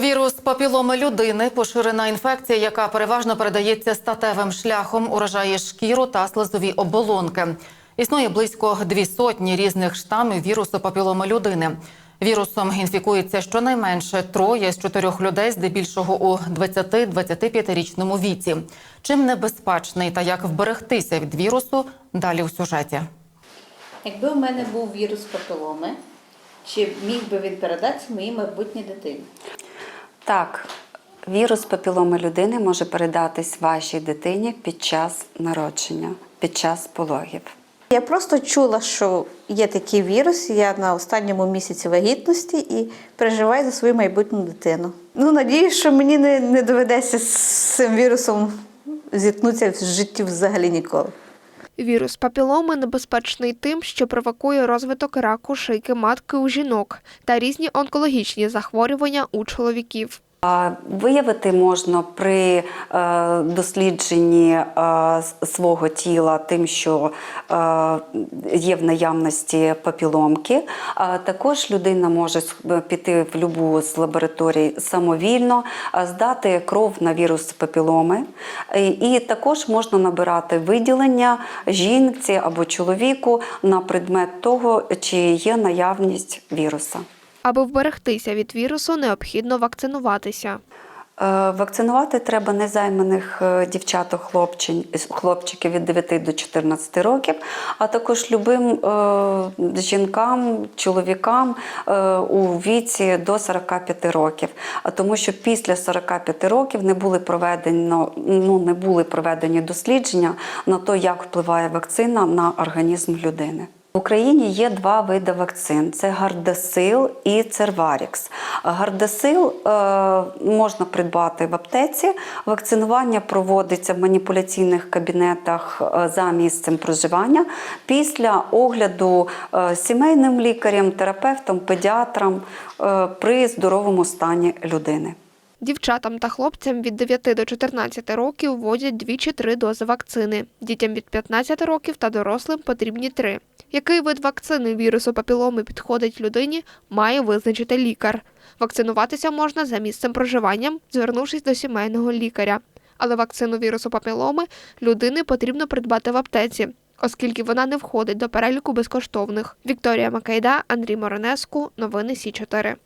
Вірус папіломи людини поширена інфекція, яка переважно передається статевим шляхом, уражає шкіру та слизові оболонки. Існує близько дві сотні різних штамів вірусу папіломи людини. Вірусом інфікується щонайменше троє з чотирьох людей, здебільшого у 20-25-річному віці. Чим небезпечний та як вберегтися від вірусу? Далі у сюжеті. Якби у мене був вірус папіломи, чи міг би він передатися моїй майбутній дитині? Так, вірус папіломи людини може передатись вашій дитині під час народження, під час пологів. Я просто чула, що є такий вірус. Я на останньому місяці вагітності і переживаю за свою майбутню дитину. Ну, надіюсь, що мені не, не доведеться з цим вірусом зіткнутися в житті взагалі ніколи. Вірус папіломи небезпечний тим, що провокує розвиток раку шийки матки у жінок та різні онкологічні захворювання у чоловіків. Виявити можна при е, дослідженні е, свого тіла тим, що е, є в наявності папіломки. Також людина може піти в будь-яку з лабораторій самовільно, здати кров на вірус папіломи. І також можна набирати виділення жінці або чоловіку на предмет того, чи є наявність віруса. Аби вберегтися від вірусу, необхідно вакцинуватися. Е, Вакцинувати треба незайманих е, дівчаток, хлопчиків від 9 до 14 років, а також любим е, жінкам, чоловікам у віці до 45 років. А тому, що після 45 років не були проведено, ну, не були проведені дослідження на те, як впливає вакцина на організм людини. В Україні є два види вакцин: це Гардасил і Церварікс. Гардасил е, можна придбати в аптеці. Вакцинування проводиться в маніпуляційних кабінетах е, за місцем проживання після огляду е, сімейним лікарем, терапевтом, педіатром при здоровому стані людини. Дівчатам та хлопцям від 9 до 14 років вводять 2 чи 3 дози вакцини. Дітям від 15 років та дорослим потрібні 3. Який вид вакцини вірусу папіломи підходить людині, має визначити лікар. Вакцинуватися можна за місцем проживання, звернувшись до сімейного лікаря. Але вакцину вірусу папіломи людини потрібно придбати в аптеці, оскільки вона не входить до переліку безкоштовних. Вікторія Макайда, Андрій Моронеску. Новини Сі 4